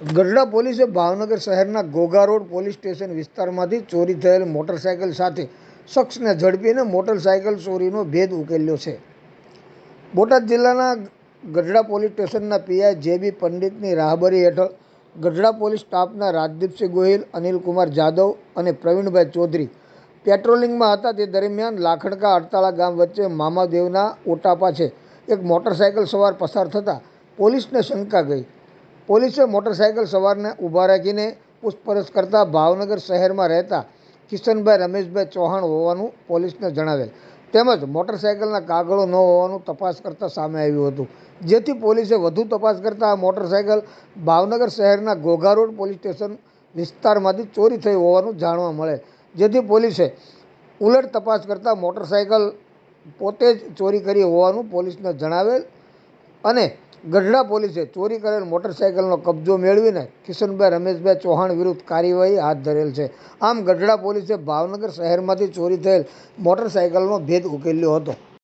ગઢડા પોલીસે ભાવનગર શહેરના Ghogha road police station વિસ્તારમાંથી ચોરી થયેલ મોટરસાયકલ સાથે શખ્સને ઝડપીને મોટરસાયકલ ચોરીનો ભેદ ઉકેલ્યો છે. બોટાદ જિલ્લાના ગઢડા પોલીસ સ્ટેશનના પીઆઈ જેબી પંડિતની રાહબરી હેઠળ ગઢડા પોલીસ સ્ટાફના રાજદીપસિંહ ગોહિલ, અનિલકુમાર જાદવ અને પ્રવીણભાઈ ચૌધરી પેટ્રોલિંગમાં હતા. તે દરમિયાન લાખણકા અડતાળા ગામ વચ્ચે મામાદેવના ઓટાપા છે. એક મોટરસાયકલ સવાર પસાર થતાં પોલીસને શંકા ગઈ. પોલીસે મોટરસાયકલ સવારને ઊભા રાખીને પૂછપરછ કરતા ભાવનગર શહેરમાં રહેતા કિશનભાઈ, રમેશભાઈ ચૌહાણ હોવાનું પોલીસને જણાવેલ. તેમજ મોટરસાયકલના કાગળો ન હોવાનું તપાસ કરતાં સામે આવ્યું હતું. જેથી પોલીસે વધુ તપાસ કરતાં આ મોટરસાયકલ ભાવનગર શહેરના ઘોઘા રોડ પોલીસ સ્ટેશન વિસ્તારમાંથી ચોરી થઈ હોવાનું જાણવા મળે. જેથી પોલીસે ઉલટ તપાસ કરતાં મોટરસાયકલ પોતે જ ચોરી કરી હોવાનું પોલીસને જણાવેલ અને ગઢડા પોલીસે ચોરી કરેલ મોટરસાયકલનો કબજો મેળવીને કિશનભાઈ રમેશભાઈ ચૌહાણ વિરુદ્ધ કાર્યવાહી હાથ ધરેલ છે. આમ ગઢડા પોલીસે ભાવનગર શહેરમાંથી ચોરી થયેલ મોટરસાયકલનો ભેદ ઉકેલ્યો હતો.